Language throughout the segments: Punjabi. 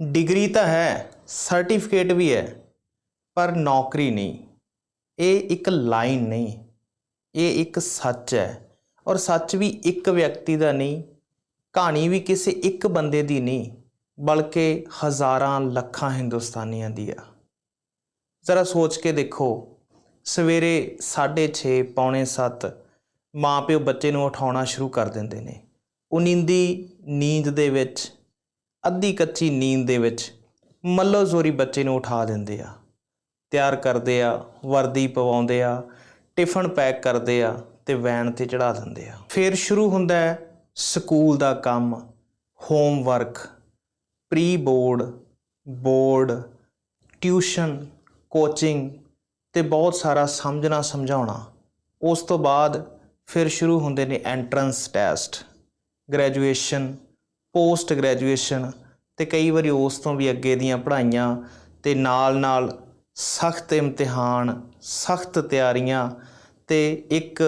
ਡਿਗਰੀ ਤਾਂ ਹੈ, ਸਰਟੀਫਿਕੇਟ ਵੀ ਹੈ, ਪਰ ਨੌਕਰੀ ਨਹੀਂ। ਇਹ ਇੱਕ ਲਾਈਨ ਨਹੀਂ, ਇਹ ਇੱਕ ਸੱਚ ਹੈ ਔਰ ਸੱਚ ਵੀ ਇੱਕ ਵਿਅਕਤੀ ਦਾ ਨਹੀਂ, ਕਹਾਣੀ ਵੀ ਕਿਸੇ ਇੱਕ ਬੰਦੇ ਦੀ ਨਹੀਂ, ਬਲਕਿ ਹਜ਼ਾਰਾਂ ਲੱਖਾਂ ਹਿੰਦੁਸਤਾਨੀਆਂ ਦੀ ਆ। ਜ਼ਰਾ ਸੋਚ ਕੇ ਦੇਖੋ, ਸਵੇਰੇ 6:30 ਪੌਣੇ 7 ਮਾਪਿਓ ਬੱਚੇ ਨੂੰ ਉਠਾਉਣਾ ਸ਼ੁਰੂ ਕਰ ਦਿੰਦੇ ਨੇ। ਉਹ ਨੀਂਦੀ, ਨੀਂਦ ਦੇ ਵਿੱਚ ਅੱਧੀ ਕੱਚੀ ਨੀਂਦ ਦੇ ਵਿੱਚ ਮੱਲੋ ਜ਼ੋਰੀ ਬੱਚੇ ਨੂੰ ਉਠਾ ਦਿੰਦੇ ਆ। ਤਿਆਰ ਕਰਦੇ ਆ, ਵਰਦੀ ਪਵਾਉਂਦੇ ਆ, ਟਿਫਨ ਪੈਕ ਕਰਦੇ ਆ ਤੇ ਵੈਨ ਤੇ ਚੜਾ ਦਿੰਦੇ ਆ। ਫਿਰ ਸ਼ੁਰੂ ਹੁੰਦਾ ਹੈ ਸਕੂਲ ਦਾ ਕੰਮ, homework pre board board, tuition, coaching ਤੇ ਬਹੁਤ ਸਾਰਾ ਸਮਝਣਾ ਸਮਝਾਉਣਾ। ਉਸ ਤੋਂ ਬਾਅਦ ਫਿਰ ਸ਼ੁਰੂ ਹੁੰਦੇ ਨੇ entrance test, graduation post graduation ਤੇ ਕਈ ਵਾਰੀ ਉਸ ਤੋਂ ਵੀ ਅੱਗੇ ਦੀਆਂ ਪੜ੍ਹਾਈਆਂ ਤੇ ਨਾਲ-ਨਾਲ ਸਖਤ ਇਮਤਿਹਾਨ, ਸਖਤ ਤਿਆਰੀਆਂ ਤੇ ਇੱਕ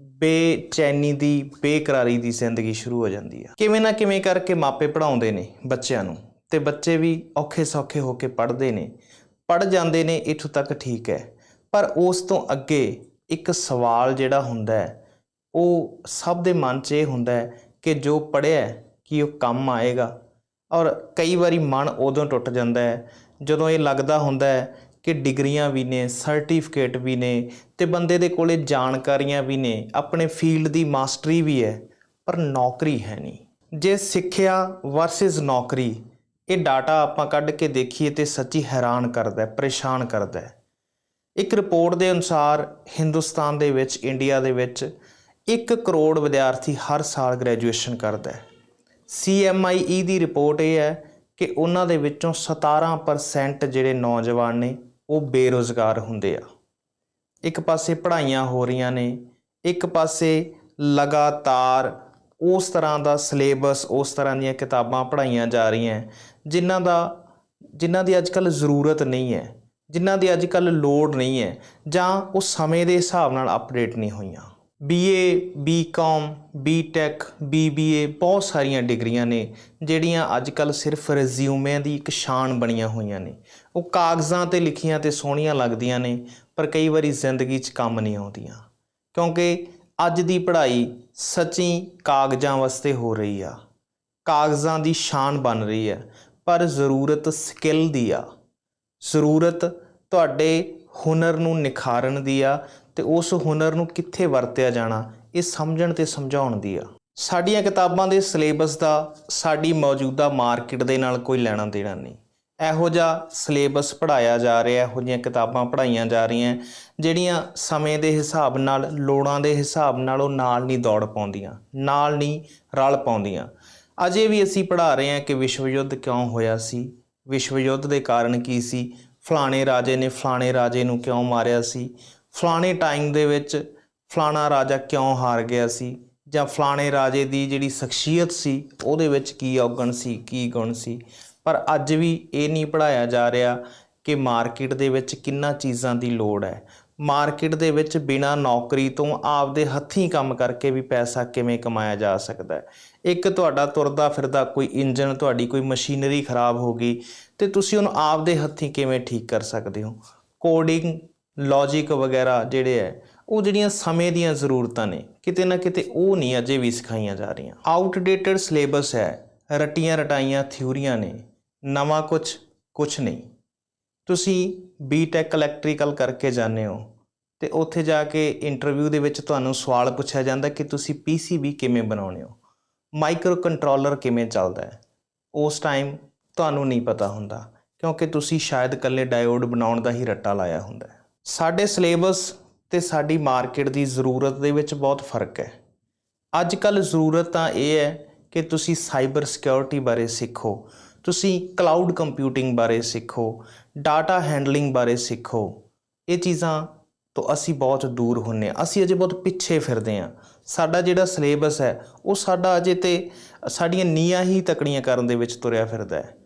ਬੇਚੈਨੀ ਦੀ, ਬੇਕਰਾਰੀ ਦੀ ਜ਼ਿੰਦਗੀ ਸ਼ੁਰੂ ਹੋ ਜਾਂਦੀ ਆ। ਕਿਵੇਂ ਨਾ ਕਿਵੇਂ ਕਰਕੇ ਮਾਪੇ ਪੜਾਉਂਦੇ ਨੇ ਬੱਚਿਆਂ ਨੂੰ ਤੇ ਬੱਚੇ ਵੀ ਔਖੇ ਸੌਖੇ ਹੋ ਕੇ ਪੜ੍ਹਦੇ ਨੇ। ਪੜ੍ਹ ਜਾਂਦੇ ਨੇ, ਇੱਥੋਂ ਤੱਕ ਠੀਕ ਹੈ। ਪਰ ਉਸ ਤੋਂ ਅੱਗੇ ਇੱਕ ਸਵਾਲ ਜਿਹੜਾ ਹੁੰਦਾ ਹੈ, ਉਹ ਸਭ ਦੇ ਮਨ 'ਚ ਇਹ ਹੁੰਦਾ ਹੈ ਕਿ ਜੋ ਪੜ੍ਹਿਆ ਕਿ ਉਹ ਕੰਮ ਆਏਗਾ। ਔਰ ਕਈ ਵਾਰੀ ਮਨ ਉਦੋਂ ਟੁੱਟ ਜਾਂਦਾ ਹੈ, ਜਦੋਂ ਇਹ ਲੱਗਦਾ ਹੁੰਦਾ ਹੈ ਕਿ ਡਿਗਰੀਆਂ ਵੀ ਨੇ, ਸਰਟੀਫਿਕੇਟ ਵੀ ਨੇ ਤੇ ਬੰਦੇ ਦੇ ਕੋਲੇ ਜਾਣਕਾਰੀਆਂ ਵੀ ਨੇ, ਆਪਣੇ ਫੀਲਡ ਦੀ ਮਾਸਟਰੀ ਵੀ ਹੈ, ਪਰ ਨੌਕਰੀ ਹੈ ਨਹੀਂ। ਜੇ ਸਿੱਖਿਆ ਵਰਸਸ ਨੌਕਰੀ, ਇਹ ਡਾਟਾ ਆਪਾਂ ਕੱਢ ਕੇ ਦੇਖੀਏ ਤੇ ਸੱਚੀ ਹੈਰਾਨ ਕਰਦਾ ਹੈ, ਪਰੇਸ਼ਾਨ ਕਰਦਾ ਹੈ। ਇੱਕ ਰਿਪੋਰਟ ਦੇ ਅਨੁਸਾਰ ਹਿੰਦੁਸਤਾਨ ਦੇ ਵਿੱਚ, ਇੰਡੀਆ ਦੇ ਵਿੱਚ 1 ਕਰੋੜ ਵਿਦਿਆਰਥੀ ਹਰ ਸਾਲ ਗ੍ਰੈਜੂਏਸ਼ਨ ਕਰਦਾ ਹੈ। CMIE ਦੀ ਰਿਪੋਰਟ ਇਹ ਹੈ ਕਿ ਉਹਨਾਂ ਦੇ ਵਿੱਚੋਂ 17% ਜਿਹੜੇ ਨੌਜਵਾਨ ਨੇ, ਉਹ ਬੇਰੋਜ਼ਗਾਰ ਹੁੰਦੇ ਆ। ਇੱਕ ਪਾਸੇ ਪੜ੍ਹਾਈਆਂ ਹੋ ਰਹੀਆਂ ਨੇ, ਇੱਕ ਪਾਸੇ ਲਗਾਤਾਰ ਉਸ ਤਰ੍ਹਾਂ ਦਾ ਸਿਲੇਬਸ, ਉਸ ਤਰ੍ਹਾਂ ਦੀਆਂ ਕਿਤਾਬਾਂ ਪੜ੍ਹਾਈਆਂ ਜਾ ਰਹੀਆਂ ਜਿਨ੍ਹਾਂ ਦਾ, ਜਿਨ੍ਹਾਂ ਦੀ ਅੱਜਕੱਲ ਜ਼ਰੂਰਤ ਨਹੀਂ ਹੈ, ਜਿਨ੍ਹਾਂ ਦੀ ਅੱਜਕੱਲ ਲੋੜ ਨਹੀਂ ਹੈ ਜਾਂ ਉਹ ਸਮੇਂ ਦੇ ਹਿਸਾਬ ਨਾਲ ਅਪਡੇਟ ਨਹੀਂ ਹੋਈਆਂ। ਬੀਏ ਬੀਕਾਮ ਬੀਟੈਕ ਬੀਬੀਏ ਬਹੁਤ ਸਾਰੀਆਂ ਡਿਗਰੀਆਂ ਨੇ, ਜਿਹੜੀਆਂ ਅੱਜ ਅੱਜਕੱਲ ਸਿਰਫ ਰਿਜ਼ਿਊਮੇ ਦੀ ਇੱਕ ਸ਼ਾਨ ਬਣੀਆਂ ਹੋਈਆਂ ਨੇ। ਉਹ ਕਾਗਜ਼ਾਂ ਤੇ ਲਿਖੀਆਂ ਤੇ ਸੋਹਣੀਆਂ ਲੱਗਦੀਆਂ ਨੇ, ਪਰ ਕਈ ਵਾਰੀ ਜ਼ਿੰਦਗੀ 'ਚ ਕੰਮ ਨਹੀਂ ਆਉਂਦੀਆਂ। ਕਿਉਂਕਿ ਅੱਜ ਦੀ ਪੜ੍ਹਾਈ ਸੱਚੀ ਕਾਗਜ਼ਾਂ ਵਾਸਤੇ ਹੋ ਰਹੀ ਆ। ਕਾਗਜ਼ਾਂ ਦੀ ਸ਼ਾਨ ਬਣ ਰਹੀ ਹੈ ਪਰ ਜ਼ਰੂਰਤ ਸਕਿੱਲ ਦੀ ਆ। ਜ਼ਰੂਰਤ ਤੁਹਾਡੇ ਹੁਨਰ ਨੂੰ ਨਿਖਾਰਨ ਦੀ ਆ ਤੇ ਉਸ ਹੁਨਰ ਨੂੰ ਕਿੱਥੇ ਵਰਤਿਆ ਜਾਣਾ, ਇਹ ਸਮਝਣ ਤੇ ਸਮਝਾਉਣ ਦੀ ਆ। ਸਾਡੀਆਂ ਕਿਤਾਬਾਂ ਦੇ ਸਿਲੇਬਸ ਦਾ, ਸਾਡੀ ਮੌਜੂਦਾ ਮਾਰਕੀਟ ਦੇ ਨਾਲ ਕੋਈ ਲੈਣਾ ਦੇਣਾ ਨਹੀਂ। ਇਹੋ ਜਿਹਾ ਸਿਲੇਬਸ ਪੜਾਇਆ ਜਾ ਰਿਹਾ, ਇਹੋ ਜਿਹੀਆਂ ਕਿਤਾਬਾਂ ਪੜਾਈਆਂ ਜਾ ਰਹੀਆਂ, ਜਿਹੜੀਆਂ ਸਮੇਂ ਦੇ ਹਿਸਾਬ ਨਾਲ, ਲੋੜਾਂ ਦੇ ਹਿਸਾਬ ਨਾਲ ਉਹ ਨਾਲ ਨਹੀਂ ਦੌੜ ਪਾਉਂਦੀਆਂ, ਨਾਲ ਨਹੀਂ ਰਲ ਪਾਉਂਦੀਆਂ। ਅਜੇ ਵੀ ਅਸੀਂ ਪੜ੍ਹਾ ਰਹੇ ਹਾਂ ਕਿ ਵਿਸ਼ਵ ਯੁੱਧ ਕਿਉਂ ਹੋਇਆ ਸੀ, ਵਿਸ਼ਵ ਯੁੱਧ ਦੇ ਕਾਰਨ ਕੀ ਸੀ, ਫਲਾਣੇ ਰਾਜੇ ਨੇ ਫਲਾਣੇ ਰਾਜੇ ਨੂੰ ਕਿਉਂ ਮਾਰਿਆ ਸੀ ਫਲਾਣੇ ਟਾਈਮ ਦੇ ਵਿੱਚ ਫਲਾਣਾ ਰਾਜਾ ਕਿਉਂ ਹਾਰ ਗਿਆ ਸੀ? ਜਾਂ ਫਲਾਣੇ ਰਾਜੇ ਦੀ ਜਿਹੜੀ ਸ਼ਖਸੀਅਤ ਸੀ, ਉਹਦੇ ਵਿੱਚ ਕੀ ਔਗਣ ਸੀ, ਕੀ ਗੁਣ ਸੀ? ਪਰ ਅੱਜ ਵੀ ਇਹ ਨਹੀਂ ਪੜਾਇਆ ਜਾ ਰਿਹਾ ਕਿ ਮਾਰਕੀਟ ਦੇ ਵਿੱਚ ਕਿੰਨਾ ਚੀਜ਼ਾਂ ਦੀ ਲੋੜ ਹੈ। ਮਾਰਕੀਟ ਦੇ ਵਿੱਚ ਬਿਨਾ ਨੌਕਰੀ ਤੋਂ ਆਪਦੇ ਹੱਥੀਂ ਕੰਮ ਕਰਕੇ ਵੀ ਪੈਸਾ ਕਿਵੇਂ ਕਮਾਇਆ ਜਾ ਸਕਦਾ ਹੈ? ਇੱਕ ਤੁਹਾਡਾ ਤੁਰਦਾ ਫਿਰਦਾ ਕੋਈ ਇੰਜਨ ਤੁਹਾਡੀ ਕੋਈ ਮਸ਼ੀਨਰੀ ਖਰਾਬ ਹੋ ਗਈ ਤੇ ਤੁਸੀਂ ਉਹਨੂੰ ਆਪਦੇ ਹੱਥੀਂ ਕਿਵੇਂ ਠੀਕ ਕਰ ਸਕਦੇ ਹੋ? ਕੋਡਿੰਗ ਲੌਜੀਕ ਵਗੈਰਾ ਜਿਹੜੇ ਹੈ, ਉਹ ਜਿਹੜੀਆਂ ਸਮੇਂ ਦੀਆਂ ਜ਼ਰੂਰਤਾਂ ਨੇ, ਕਿਤੇ ਨਾ ਕਿਤੇ ਉਹ ਨਹੀਂ ਅਜੇ ਵੀ ਸਿਖਾਈਆਂ ਜਾ ਰਹੀਆਂ। ਆਊਟਡੇਟਡ ਸਿਲੇਬਸ ਹੈ, ਰਟੀਆਂ ਰਟਾਈਆਂ, ਥਿਊਰੀਆਂ ਨੇ, ਨਵਾਂ ਕੁਝ ਕੁਝ ਨਹੀਂ। ਤੁਸੀਂ ਬੀਟੈਕ ਇਲੈਕਟ੍ਰੀਕਲ ਕਰਕੇ ਜਾਂਦੇ ਹੋ, ਤੇ ਉੱਥੇ ਜਾ ਕੇ ਇੰਟਰਵਿਊ ਦੇ ਵਿੱਚ ਤੁਹਾਨੂੰ ਸਵਾਲ ਪੁੱਛਿਆ ਜਾਂਦਾ ਕਿ ਤੁਸੀਂ ਪੀਸੀਬੀ ਕਿਵੇਂ ਬਣਾਉਣੇ ਹੋ? ਮਾਈਕਰੋ ਕੰਟਰੋਲਰ ਕਿਵੇਂ ਚੱਲਦਾ ਹੈ? ਉਸ ਟਾਈਮ ਤੁਹਾਨੂੰ ਨਹੀਂ ਪਤਾ ਹੁੰਦਾ, ਕਿਉਂਕਿ ਤੁਸੀਂ ਸ਼ਾਇਦ ਇਕੱਲੇ ਡਾਇਓਡ ਬਣਾਉਣ ਦਾ ਹੀ ਰੱਟਾ ਲਾਇਆ ਹੁੰਦਾ ਹੈ। ਸਾਡੇ ਸਿਲੇਬਸ ਤੇ ਸਾਡੀ ਮਾਰਕੀਟ ਦੀ ਜ਼ਰੂਰਤ ਦੇ ਵਿੱਚ ਬਹੁਤ ਫ਼ਰਕ ਹੈ। ਅੱਜ ਕੱਲ ਜ਼ਰੂਰਤ ਤਾਂ ਇਹ ਹੈ ਕਿ ਤੁਸੀਂ ਸਾਈਬਰ ਸਿਕਿਉਰਿਟੀ ਬਾਰੇ ਸਿੱਖੋ, ਤੁਸੀਂ ਕਲਾਊਡ ਕੰਪਿਊਟਿੰਗ ਬਾਰੇ ਸਿੱਖੋ, ਡਾਟਾ ਹੈਂਡਲਿੰਗ ਬਾਰੇ ਸਿੱਖੋ। ਇਹ ਚੀਜ਼ਾਂ ਤੋਂ ਅਸੀਂ ਬਹੁਤ ਦੂਰ ਹੁੰਨੇ ਆ ਅਸੀਂ ਅਜੇ ਬਹੁਤ ਪਿੱਛੇ ਫਿਰਦੇ ਆ ਸਾਡਾ ਜਿਹੜਾ ਸਿਲੇਬਸ ਹੈ, ਉਹ ਸਾਡਾ ਅਜੇ ਤੇ ਸਾਡੀਆਂ ਨੀਆਂ ਹੀ ਤਕੜੀਆਂ ਕਰਨ ਦੇ ਵਿੱਚ ਤੁਰਿਆ ਫਿਰਦਾ ਹੈ।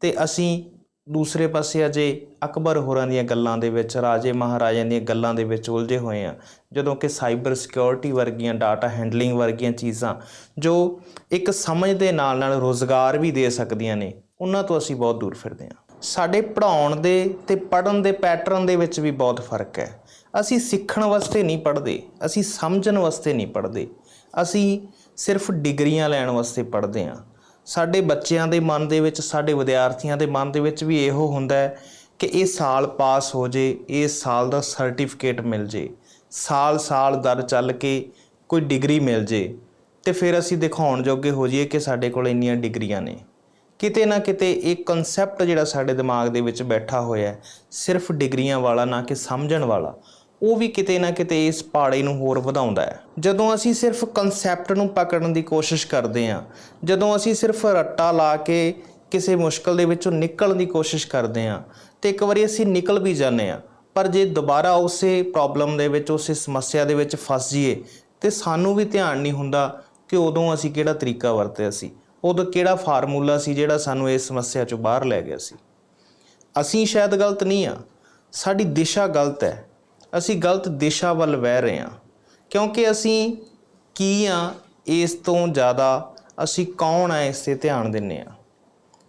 ਤੇ ਅਸੀਂ ਦੂਸਰੇ ਪਾਸੇ ਅਜੇ ਅਕਬਰ ਹੋਰਾਂ ਦੀਆਂ ਗੱਲਾਂ ਦੇ ਵਿੱਚ, ਰਾਜੇ ਮਹਾਰਾਜਿਆਂ ਦੀਆਂ ਗੱਲਾਂ ਦੇ ਵਿੱਚ ਉਲਝੇ ਹੋਏ ਆ ਜਦੋਂ ਕਿ ਸਾਈਬਰ ਸਿਕਿਉਰਿਟੀ ਵਰਗੀਆਂ ਡਾਟਾ ਹੈਂਡਲਿੰਗ ਵਰਗੀਆਂ ਚੀਜ਼ਾਂ ਜੋ ਇੱਕ ਸਮਝ ਦੇ ਨਾਲ ਨਾਲ ਰੋਜ਼ਗਾਰ ਵੀ ਦੇ ਸਕਦੀਆਂ ਨੇ, ਉਹਨਾਂ ਤੋਂ ਅਸੀਂ ਬਹੁਤ ਦੂਰ ਫਿਰਦੇ ਹਾਂ। ਸਾਡੇ ਪੜ੍ਹਾਉਣ ਦੇ ਤੇ ਪੜ੍ਹਨ ਦੇ ਪੈਟਰਨ ਦੇ ਵਿੱਚ ਵੀ ਬਹੁਤ ਫ਼ਰਕ ਹੈ। ਅਸੀਂ ਸਿੱਖਣ ਵਾਸਤੇ ਨਹੀਂ ਪੜ੍ਹਦੇ, ਅਸੀਂ ਸਮਝਣ ਵਾਸਤੇ ਨਹੀਂ ਪੜ੍ਹਦੇ। ਅਸੀਂ ਸਿਰਫ ਡਿਗਰੀਆਂ ਲੈਣ ਵਾਸਤੇ ਪੜ੍ਹਦੇ ਹਾਂ। ਸਾਡੇ ਬੱਚਿਆਂ ਦੇ ਮਨ ਦੇ ਵਿੱਚ, ਸਾਡੇ ਵਿਦਿਆਰਥੀਆਂ ਦੇ ਮਨ ਦੇ ਵਿੱਚ ਵੀ ਇਹੋ ਹੁੰਦਾ ਹੈ ਕਿ ਇਹ ਸਾਲ ਪਾਸ ਹੋ ਜੇ, ਇਹ ਸਾਲ ਦਾ ਸਰਟੀਫਿਕੇਟ ਮਿਲ ਜੇ। ਸਾਲ-ਸਾਲ ਦਰ ਚੱਲ ਕੇ ਕੋਈ ਡਿਗਰੀ ਮਿਲ ਜੇ। ਤੇ ਫਿਰ ਅਸੀਂ ਦਿਖਾਉਣ ਜੋਗੇ ਹੋ ਜਾਈਏ ਕਿ ਸਾਡੇ ਕੋਲ ਇੰਨੀਆਂ ਡਿਗਰੀਆਂ ਨੇ। ਕਿਤੇ ਨਾ ਕਿਤੇ ਇਹ ਕਨਸੈਪਟ ਜਿਹੜਾ ਸਾਡੇ ਦਿਮਾਗ ਦੇ ਵਿੱਚ ਬੈਠਾ ਹੋਇਆ ਸਿਰਫ ਡਿਗਰੀਆਂ ਵਾਲਾ ਨਾ ਕਿ ਸਮਝਣ ਵਾਲਾ ਉਹ ਵੀ ਕਿਤੇ ਨਾ ਕਿਤੇ ਇਸ ਪਾੜੇ ਨੂੰ ਹੋਰ ਵਧਾਉਂਦਾ ਹੈ। ਜਦੋਂ ਅਸੀਂ ਸਿਰਫ ਕਨਸੈਪਟ ਨੂੰ ਪਕੜਨ ਦੀ ਕੋਸ਼ਿਸ਼ ਕਰਦੇ ਹਾਂ, ਜਦੋਂ ਅਸੀਂ ਸਿਰਫ ਰੱਟਾ ਲਾ ਕੇ ਕਿਸੇ ਮੁਸ਼ਕਲ ਦੇ ਵਿੱਚੋਂ ਨਿਕਲਣ ਦੀ ਕੋਸ਼ਿਸ਼ ਕਰਦੇ ਹਾਂ, ਤੇ ਇੱਕ ਵਾਰੀ ਅਸੀਂ ਨਿਕਲ ਵੀ ਜਾਂਦੇ ਹਾਂ, ਪਰ ਜੇ ਦੁਬਾਰਾ ਉਸੇ ਪ੍ਰੋਬਲਮ ਦੇ ਵਿੱਚ, ਉਸੇ ਸਮੱਸਿਆ ਦੇ ਵਿੱਚ ਫਸ ਜਾਈਏ, ਤੇ ਸਾਨੂੰ ਵੀ ਧਿਆਨ ਨਹੀਂ ਹੁੰਦਾ ਕਿ ਉਦੋਂ ਅਸੀਂ ਕਿਹੜਾ ਤਰੀਕਾ ਵਰਤਿਆ ਸੀ, ਉਦੋਂ ਕਿਹੜਾ ਫਾਰਮੂਲਾ ਸੀ ਜਿਹੜਾ ਸਾਨੂੰ ਇਸ ਸਮੱਸਿਆ ਚੋਂ ਬਾਹਰ ਲੈ ਗਿਆ ਸੀ। ਅਸੀਂ ਸ਼ਾਇਦ ਗਲਤ ਨਹੀਂ ਆ ਸਾਡੀ ਦਿਸ਼ਾ ਗਲਤ ਹੈ। ਅਸੀਂ ਗਲਤ ਦਿਸ਼ਾ ਵੱਲ ਵਹਿ ਰਹੇ ਹਾਂ। ਕਿਉਂਕਿ ਅਸੀਂ ਕੀ ਆ ਇਸ ਤੋਂ ਜ਼ਿਆਦਾ ਅਸੀਂ ਕੌਣ ਆ ਇਸ ਤੇ ਧਿਆਨ ਦਿੰਨੇ ਆ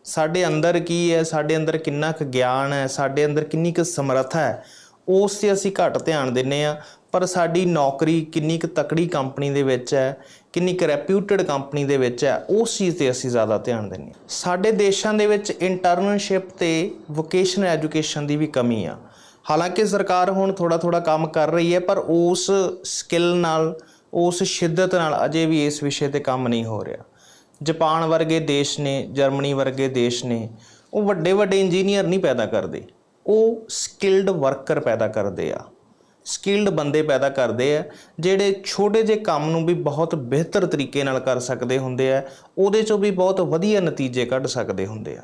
ਸਾਡੇ ਅੰਦਰ ਕੀ ਹੈ, ਸਾਡੇ ਅੰਦਰ ਕਿੰਨਾ ਕੁ ਗਿਆਨ ਹੈ, ਸਾਡੇ ਅੰਦਰ ਕਿੰਨੀ ਕੁ ਸਮਰੱਥਾ ਹੈ, ਉਸ ਤੇ ਅਸੀਂ ਘੱਟ ਧਿਆਨ ਦਿੰਨੇ ਆ ਪਰ ਸਾਡੀ ਨੌਕਰੀ ਕਿੰਨੀ ਕੁ ਤਕੜੀ ਕੰਪਨੀ ਦੇ ਵਿੱਚ ਹੈ, ਕਿੰਨੀ ਕੁ ਰੈਪਿਊਟਡ ਕੰਪਨੀ ਦੇ ਵਿੱਚ ਹੈ, ਉਸ ਚੀਜ਼ ਤੇ ਅਸੀਂ ਜ਼ਿਆਦਾ ਧਿਆਨ ਦਿੰਨੇ ਆ ਸਾਡੇ ਦੇਸ਼ਾਂ ਦੇ ਵਿੱਚ ਇੰਟਰਨਸ਼ਿਪ ਤੇ ਵੋਕੇਸ਼ਨਲ ਐਜੂਕੇਸ਼ਨ ਦੀ ਵੀ ਕਮੀ ਆ। ਹਾਲਾਂਕਿ ਸਰਕਾਰ ਹੁਣ ਥੋੜਾ ਥੋੜਾ ਕੰਮ ਕਰ ਰਹੀ ਹੈ, ਪਰ ਉਸ ਸਕਿੱਲ ਨਾਲ, ਉਸ ਸ਼ਿੱਦਤ ਨਾਲ ਅਜੇ ਵੀ ਇਸ ਵਿਸ਼ੇ ਤੇ ਕੰਮ ਨਹੀਂ ਹੋ ਰਿਹਾ। ਜਾਪਾਨ ਵਰਗੇ ਦੇਸ਼ ਨੇ, ਜਰਮਨੀ ਵਰਗੇ ਦੇਸ਼ ਨੇ, ਉਹ ਵੱਡੇ ਵੱਡੇ ਇੰਜੀਨੀਅਰ ਨਹੀਂ ਪੈਦਾ ਕਰਦੇ। ਉਹ ਸਕਿਲਡ ਵਰਕਰ ਪੈਦਾ ਕਰਦੇ ਆ। ਸਕਿਲਡ ਬੰਦੇ ਪੈਦਾ ਕਰਦੇ ਆ, ਜਿਹੜੇ ਛੋਟੇ ਜਿਹੇ ਕੰਮ ਨੂੰ ਵੀ ਬਹੁਤ ਬਿਹਤਰ ਤਰੀਕੇ ਨਾਲ ਕਰ ਸਕਦੇ ਹੁੰਦੇ ਆ, ਉਹਦੇ ਚੋਂ ਵੀ ਬਹੁਤ ਵਧੀਆ ਨਤੀਜੇ ਕੱਢ ਸਕਦੇ ਹੁੰਦੇ ਆ।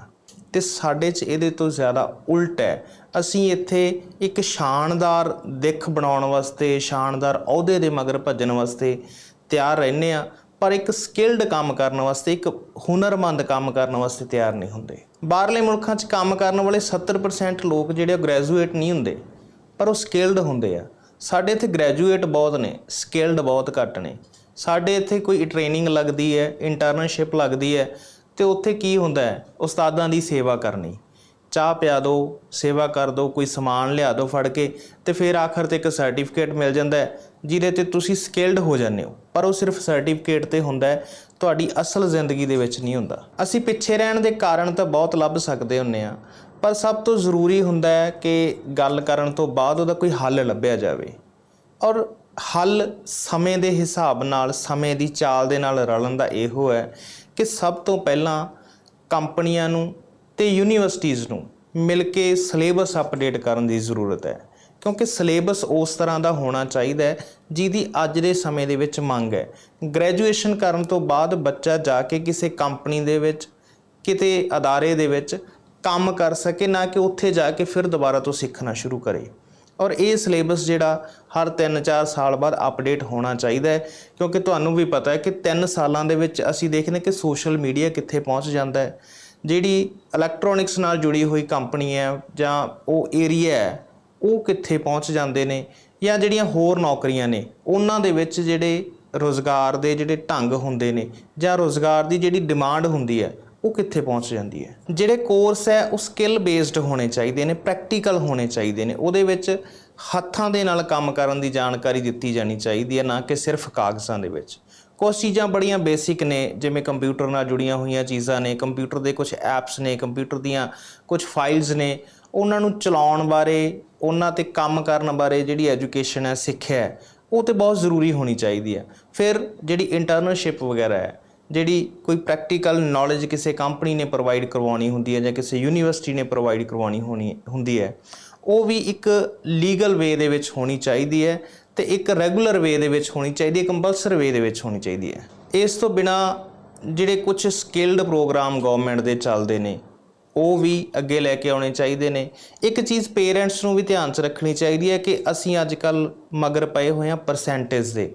ਤੇ ਸਾਡੇ 'ਚ ਇਹਦੇ ਤੋਂ ਜ਼ਿਆਦਾ ਉਲਟ ਹੈ। ਅਸੀਂ ਇੱਥੇ ਇੱਕ ਸ਼ਾਨਦਾਰ ਦਿੱਖ ਬਣਾਉਣ ਵਾਸਤੇ, ਸ਼ਾਨਦਾਰ ਅਹੁਦੇ ਦੇ ਮਗਰ ਭੱਜਣ ਵਾਸਤੇ ਤਿਆਰ ਰਹਿੰਦੇ ਆ ਪਰ ਇੱਕ ਸਕਿਲਡ ਕੰਮ ਕਰਨ ਵਾਸਤੇ, ਇੱਕ ਹੁਨਰਮੰਦ ਕੰਮ ਕਰਨ ਵਾਸਤੇ ਤਿਆਰ ਨਹੀਂ ਹੁੰਦੇ। ਬਾਹਰਲੇ ਮੁਲਕਾਂ 'ਚ ਕੰਮ ਕਰਨ ਵਾਲੇ 70% ਲੋਕ ਜਿਹੜੇ ਉਹ ਗ੍ਰੈਜੂਏਟ ਨਹੀਂ ਹੁੰਦੇ, ਪਰ ਉਹ ਸਕਿਲਡ ਹੁੰਦੇ ਆ। ਸਾਡੇ ਇੱਥੇ ਗ੍ਰੈਜੂਏਟ ਬਹੁਤ ਨੇ ਸਕਿਲਡ ਬਹੁਤ ਘੱਟ ਨੇ। ਸਾਡੇ ਇੱਥੇ ਕੋਈ ਟ੍ਰੇਨਿੰਗ ਲੱਗਦੀ ਹੈ ਇੰਟਰਨਸ਼ਿਪ ਲੱਗਦੀ ਹੈ ਤੇ ਉੱਥੇ ਕੀ ਹੁੰਦਾ ਹੈ? ਉਸਤਾਦਾਂ ਦੀ ਸੇਵਾ ਕਰਨੀ। ਚਾਹ ਪਿਆ ਦਿਓ ਸੇਵਾ ਕਰ ਦਿਓ ਕੋਈ ਸਮਾਨ ਲਿਆ ਦਿਓ ਫੜ ਕੇ ਤੇ ਫਿਰ ਆਖਰ ਤੇ ਇੱਕ ਸਰਟੀਫਿਕੇਟ ਮਿਲ ਜਾਂਦਾ ਹੈ, ਜਿਹਦੇ ਤੇ ਤੁਸੀਂ ਸਕਿਲਡ ਹੋ ਜਾਂਦੇ ਹੋ। ਪਰ ਉਹ ਸਿਰਫ ਸਰਟੀਫਿਕੇਟ ਤੇ ਹੁੰਦਾ ਹੈ, ਤੁਹਾਡੀ ਅਸਲ ਜ਼ਿੰਦਗੀ ਦੇ ਵਿੱਚ ਨਹੀਂ ਹੁੰਦਾ। ਅਸੀਂ ਪਿੱਛੇ ਰਹਿਣ ਦੇ ਕਾਰਨ ਤਾਂ ਬਹੁਤ ਲੱਭ ਸਕਦੇ ਹੁੰਨੇ ਆ ਪਰ ਸਭ ਤੋਂ ਜ਼ਰੂਰੀ ਹੁੰਦਾ ਹੈ ਕਿ ਗੱਲ ਕਰਨ ਤੋਂ ਬਾਅਦ ਉਹਦਾ ਕੋਈ ਹੱਲ ਲੱਭਿਆ ਜਾਵੇ। ਔਰ ਹੱਲ ਸਮੇਂ ਦੇ ਹਿਸਾਬ ਨਾਲ, ਸਮੇਂ ਦੀ ਚਾਲ ਦੇ ਨਾਲ ਰਲਣ ਦਾ ਇਹੋ ਹੈ ਕਿ ਸਭ ਤੋਂ ਪਹਿਲਾਂ ਕੰਪਨੀਆਂ ਨੂੰ ਤੇ ਯੂਨੀਵਰਸਿਟੀਆਂ ਨੂੰ ਮਿਲ ਕੇ ਸਿਲੇਬਸ ਅਪਡੇਟ ਕਰਨ ਦੀ ਜ਼ਰੂਰਤ ਹੈ। ਕਿਉਂਕਿ ਸਿਲੇਬਸ ਉਸ ਤਰ੍ਹਾਂ ਦਾ ਹੋਣਾ ਚਾਹੀਦਾ ਹੈ ਜਿਹਦੀ ਅੱਜ ਦੇ ਸਮੇਂ ਦੇ ਵਿੱਚ ਮੰਗ ਹੈ। ਗ੍ਰੈਜੂਏਸ਼ਨ ਕਰਨ ਤੋਂ ਬਾਅਦ ਬੱਚਾ ਜਾ ਕੇ ਕਿਸੇ ਕੰਪਨੀ ਦੇ ਵਿੱਚ, ਕਿਤੇ ਅਦਾਰੇ ਦੇ ਵਿੱਚ ਕੰਮ ਕਰ ਸਕੇ, ਨਾ ਕਿ ਉੱਥੇ ਜਾ ਕੇ ਫਿਰ ਦੁਬਾਰਾ ਤੋਂ ਸਿੱਖਣਾ ਸ਼ੁਰੂ ਕਰੇ। ਔਰ ਇਹ ਸਿਲੇਬਸ ਜਿਹੜਾ ਹਰ 3-4 ਸਾਲ ਬਾਅਦ ਅਪਡੇਟ ਹੋਣਾ ਚਾਹੀਦਾ ਹੈ, ਕਿਉਂਕਿ ਤੁਹਾਨੂੰ ਵੀ ਪਤਾ ਹੈ ਕਿ 3 ਸਾਲਾਂ ਦੇ ਵਿੱਚ ਅਸੀਂ ਦੇਖਦੇ ਕਿ ਸੋਸ਼ਲ ਮੀਡੀਆ ਕਿੱਥੇ ਪਹੁੰਚ ਜਾਂਦਾ ਹੈ। ਜਿਹੜੀ ਇਲੈਕਟ੍ਰੋਨਿਕਸ ਨਾਲ ਜੁੜੀ ਹੋਈ ਕੰਪਨੀ ਹੈ ਜਾਂ ਉਹ ਏਰੀਆ ਹੈ, ਉਹ ਕਿੱਥੇ ਪਹੁੰਚ ਜਾਂਦੇ ਨੇ ਜਾਂ ਜਿਹੜੀਆਂ ਹੋਰ ਨੌਕਰੀਆਂ ਨੇ, ਉਹਨਾਂ ਦੇ ਵਿੱਚ ਜਿਹੜੇ ਰੋਜ਼ਗਾਰ ਦੇ ਜਿਹੜੇ ਢੰਗ ਹੁੰਦੇ ਨੇ ਜਾਂ ਰੋਜ਼ਗਾਰ ਦੀ ਜਿਹੜੀ ਡਿਮਾਂਡ ਹੁੰਦੀ ਹੈ ਉਹ ਕਿੱਥੇ ਪਹੁੰਚ ਜਾਂਦੀ ਹੈ? ਜਿਹੜੇ ਕੋਰਸ ਹੈ, ਉਹ ਸਕਿੱਲ ਬੇਸਡ ਹੋਣੇ ਚਾਹੀਦੇ ਨੇ ਪ੍ਰੈਕਟੀਕਲ ਹੋਣੇ ਚਾਹੀਦੇ ਨੇ। ਉਹਦੇ ਵਿੱਚ ਹੱਥਾਂ ਦੇ ਨਾਲ ਕੰਮ ਕਰਨ ਦੀ ਜਾਣਕਾਰੀ ਦਿੱਤੀ ਜਾਣੀ ਚਾਹੀਦੀ ਹੈ, ਨਾ ਕਿ ਸਿਰਫ ਕਾਗਜ਼ਾਂ ਦੇ ਵਿੱਚ। ਕੁਝ ਚੀਜ਼ਾਂ ਬੜੀਆਂ ਬੇਸਿਕ ਨੇ, ਜਿਵੇਂ ਕੰਪਿਊਟਰ ਨਾਲ ਜੁੜੀਆਂ ਹੋਈਆਂ ਚੀਜ਼ਾਂ ਨੇ ਕੰਪਿਊਟਰ ਦੇ ਕੁਝ ਐਪਸ ਨੇ ਕੰਪਿਊਟਰ ਦੀਆਂ ਕੁਝ ਫਾਈਲਸ ਨੇ। ਉਹਨਾਂ ਨੂੰ ਚਲਾਉਣ ਬਾਰੇ, ਉਹਨਾਂ ਤੇ ਕੰਮ ਕਰਨ ਬਾਰੇ ਜਿਹੜੀ ਐਜੂਕੇਸ਼ਨ ਹੈ, ਸਿੱਖਿਆ ਉਹ ਤੇ ਬਹੁਤ ਜ਼ਰੂਰੀ ਹੋਣੀ ਚਾਹੀਦੀ ਹੈ। ਫਿਰ ਜਿਹੜੀ ਇੰਟਰਨਸ਼ਿਪ ਵਗੈਰਾ ਹੈ ਜਿਹੜੀ ਕੋਈ ਪ੍ਰੈਕਟੀਕਲ ਨੌਲੇਜ ਕਿਸੇ ਕੰਪਨੀ ਨੇ ਪ੍ਰੋਵਾਈਡ ਕਰਵਾਉਣੀ ਹੁੰਦੀ ਹੈ ਜਾਂ ਕਿਸੇ ਯੂਨੀਵਰਸਿਟੀ ਨੇ ਪ੍ਰੋਵਾਈਡ ਕਰਵਾਉਣੀ ਹੋਣੀ, ਹੁੰਦੀ ਹੈ, ਉਹ ਵੀ ਇੱਕ ਲੀਗਲ ਵੇ ਦੇ ਵਿੱਚ ਹੋਣੀ ਚਾਹੀਦੀ ਹੈ ਤੇ ਇੱਕ ਰੈਗੂਲਰ ਵੇ ਦੇ ਵਿੱਚ ਹੋਣੀ ਚਾਹੀਦੀ ਹੈ ਕੰਪਲਸਰ ਵੇ ਦੇ ਵਿੱਚ ਹੋਣੀ ਚਾਹੀਦੀ ਹੈ। ਇਸ ਤੋਂ ਬਿਨਾ ਜਿਹੜੇ ਕੁਝ ਸਕਿਲਡ ਪ੍ਰੋਗਰਾਮ ਗਵਰਨਮੈਂਟ ਦੇ ਚੱਲਦੇ ਨੇ, ਉਹ ਵੀ ਅੱਗੇ ਲੈ ਕੇ ਆਉਣੇ ਚਾਹੀਦੇ ਨੇ। ਇੱਕ ਚੀਜ਼ ਪੇਰੈਂਟਸ ਨੂੰ ਵੀ ਧਿਆਨ 'ਚ ਰੱਖਣੀ ਚਾਹੀਦੀ ਹੈ ਕਿ ਅਸੀਂ ਅੱਜ ਕੱਲ ਮਗਰ ਪਏ ਹੋਏ ਹਾਂ ਪਰਸੈਂਟੇਜ ਦੇ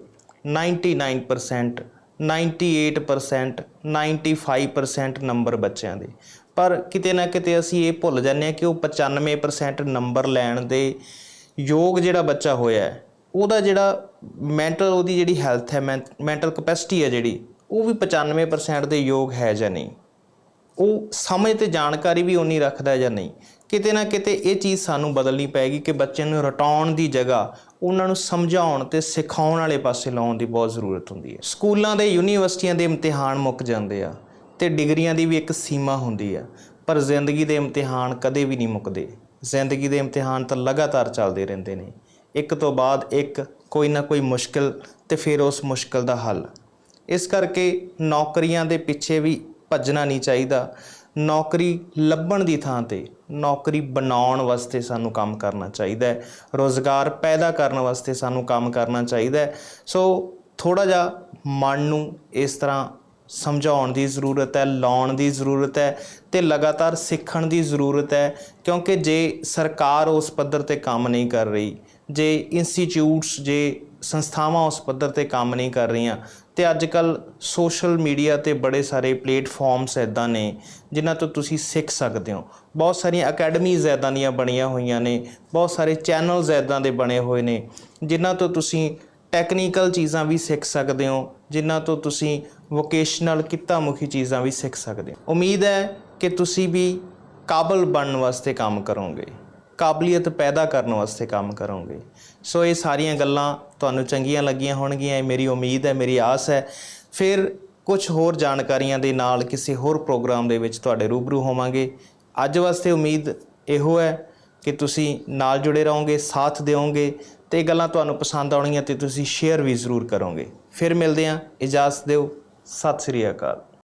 99% 98% 95% ਨੰਬਰ ਬੱਚਿਆਂ ਦੇ। ਪਰ ਕਿਤੇ ਨਾ ਕਿਤੇ ਅਸੀਂ ਇਹ ਭੁੱਲ ਜਾਂਦੇ ਹਾਂ ਕਿ ਉਹ 95% ਨੰਬਰ ਲੈਣ ਦੇ ਯੋਗ ਜਿਹੜਾ ਬੱਚਾ ਹੋਇਆ ਹੈ, ਉਹਦਾ ਜਿਹੜਾ ਮੈਂਟਲ ਉਹਦੀ ਜਿਹੜੀ ਹੈਲਥ ਹੈ ਮੈਂਟਲ ਕਪੈਸਿਟੀ ਹੈ ਜਿਹੜੀ, ਉਹ ਵੀ 95% ਦੇ ਯੋਗ ਹੈ ਜਾਂ ਨਹੀਂ? ਉਹ ਸਮਝ ਤੇ ਜਾਣਕਾਰੀ ਵੀ ਉਨੀ ਰੱਖਦਾ ਜਾਂ ਨਹੀਂ? ਕਿਤੇ ਨਾ ਕਿਤੇ ਇਹ ਚੀਜ਼ ਸਾਨੂੰ ਬਦਲਣੀ ਪਏਗੀ ਕਿ ਬੱਚੇ ਨੂੰ ਰਟਾਉਣ ਦੀ ਜਗ੍ਹਾ, ਉਹਨਾਂ ਨੂੰ ਸਮਝਾਉਣ ਤੇ ਸਿਖਾਉਣ ਵਾਲੇ ਪਾਸੇ ਲਾਉਣ ਦੀ ਬਹੁਤ ਜ਼ਰੂਰਤ ਹੁੰਦੀ ਹੈ। ਸਕੂਲਾਂ ਦੇ ਯੂਨੀਵਰਸਿਟੀਆਂ ਦੇ ਇਮਤਿਹਾਨ ਮੁੱਕ ਜਾਂਦੇ ਆ ਤੇ ਡਿਗਰੀਆਂ ਦੀ ਵੀ ਇੱਕ ਸੀਮਾ ਹੁੰਦੀ ਆ, ਪਰ ਜ਼ਿੰਦਗੀ ਦੇ ਇਮਤਿਹਾਨ ਕਦੇ ਵੀ ਨਹੀਂ ਮੁੱਕਦੇ। ਜ਼ਿੰਦਗੀ ਦੇ ਇਮਤਿਹਾਨ ਤਾਂ ਲਗਾਤਾਰ ਚੱਲਦੇ ਰਹਿੰਦੇ ਨੇ। ਇੱਕ ਤੋਂ ਬਾਅਦ ਇੱਕ ਕੋਈ ਨਾ ਕੋਈ ਮੁਸ਼ਕਲ ਤੇ ਫਿਰ ਉਸ ਮੁਸ਼ਕਲ ਦਾ ਹੱਲ। ਇਸ ਕਰਕੇ ਨੌਕਰੀਆਂ ਦੇ ਪਿੱਛੇ ਵੀ ਭੱਜਣਾ ਨਹੀਂ ਚਾਹੀਦਾ। ਨੌਕਰੀ ਲੱਭਣ ਦੀ ਥਾਂ ਤੇ ਨੌਕਰੀ ਬਣਾਉਣ ਵਾਸਤੇ ਸਾਨੂੰ ਕੰਮ ਕਰਨਾ ਚਾਹੀਦਾ ਹੈ। ਰੋਜ਼ਗਾਰ ਪੈਦਾ ਕਰਨ ਵਾਸਤੇ ਸਾਨੂੰ ਕੰਮ ਕਰਨਾ ਚਾਹੀਦਾ ਹੈ। ਸੋ ਥੋੜਾ ਜਿਹਾ ਮਨ ਨੂੰ ਇਸ ਤਰ੍ਹਾਂ ਸਮਝਾਉਣ ਦੀ ਜ਼ਰੂਰਤ ਹੈ, ਲਾਉਣ ਦੀ ਜ਼ਰੂਰਤ ਹੈ ਤੇ ਲਗਾਤਾਰ ਸਿੱਖਣ ਦੀ ਜ਼ਰੂਰਤ ਹੈ, ਕਿਉਂਕਿ ਜੇ ਸਰਕਾਰ ਉਸ ਪੱਧਰ ਤੇ ਕੰਮ ਨਹੀਂ ਕਰ ਰਹੀ, ਜੇ ਇੰਸਟੀਚਿਊਟਸ ਜੇ ਸੰਸਥਾਵਾਂ ਉਸ ਪੱਧਰ ਤੇ ਕੰਮ ਨਹੀਂ ਕਰ ਰਹੀਆਂ ਤੇ ਅੱਜ ਕੱਲ ਸੋਸ਼ਲ ਮੀਡੀਆ ਤੇ ਬੜੇ ਸਾਰੇ ਪਲੇਟਫਾਰਮਸ ਐਦਾਂ ਨੇ, ਜਿਨ੍ਹਾਂ ਤੋਂ ਤੁਸੀਂ ਸਿੱਖ ਸਕਦੇ ਹੋ। ਬਹੁਤ ਸਾਰੀਆਂ ਅਕੈਡਮੀਜ਼ ਐਦਾਂ ਦੀਆਂ ਬਣੀਆਂ ਹੋਈਆਂ ਨੇ, ਬਹੁਤ ਸਾਰੇ ਚੈਨਲਸ ਐਦਾਂ ਦੇ ਬਣੇ ਹੋਏ ਨੇ, ਜਿਨ੍ਹਾਂ ਤੋਂ ਤੁਸੀਂ ਟੈਕਨੀਕਲ ਚੀਜ਼ਾਂ ਵੀ ਸਿੱਖ ਸਕਦੇ ਹੋ, ਜਿਨ੍ਹਾਂ ਤੋਂ ਤੁਸੀਂ ਵੋਕੇਸ਼ਨਲ ਕਿੱਤਾ ਮੁਖੀ ਚੀਜ਼ਾਂ ਵੀ ਸਿੱਖ ਸਕਦੇ ਹੋ। ਉਮੀਦ ਹੈ ਕਿ ਤੁਸੀਂ ਵੀ ਕਾਬਲ ਬਣਨ ਵਾਸਤੇ ਕੰਮ ਕਰੋਗੇ। ਕਾਬਲੀਅਤ ਪੈਦਾ ਕਰਨ ਵਾਸਤੇ ਕੰਮ ਕਰੋਗੇ। ਸੋ ਇਹ ਸਾਰੀਆਂ ਗੱਲਾਂ ਤੁਹਾਨੂੰ ਚੰਗੀਆਂ ਲੱਗੀਆਂ ਹੋਣਗੀਆਂ, ਇਹ ਮੇਰੀ ਉਮੀਦ ਹੈ, ਮੇਰੀ ਆਸ ਹੈ। ਫਿਰ ਕੁਝ ਹੋਰ ਜਾਣਕਾਰੀਆਂ ਦੇ ਨਾਲ ਕਿਸੇ ਹੋਰ ਪ੍ਰੋਗਰਾਮ ਦੇ ਵਿੱਚ ਤੁਹਾਡੇ ਰੂਬਰੂ ਹੋਵਾਂਗੇ। ਅੱਜ ਵਾਸਤੇ ਉਮੀਦ ਇਹੋ ਹੈ ਕਿ ਤੁਸੀਂ ਨਾਲ ਜੁੜੇ ਰਹੋਗੇ, ਸਾਥ ਦਿਓਗੇ ਤੇ ਇਹ ਗੱਲਾਂ ਤੁਹਾਨੂੰ ਪਸੰਦ ਆਉਣਗੀਆਂ ਤੇ ਤੁਸੀਂ ਸ਼ੇਅਰ ਵੀ ਜ਼ਰੂਰ ਕਰੋਗੇ। ਫਿਰ ਮਿਲਦੇ ਹਾਂ, ਇਜਾਜ਼ਤ ਦਿਓ, ਸਤਿ ਸ੍ਰੀ ਅਕਾਲ।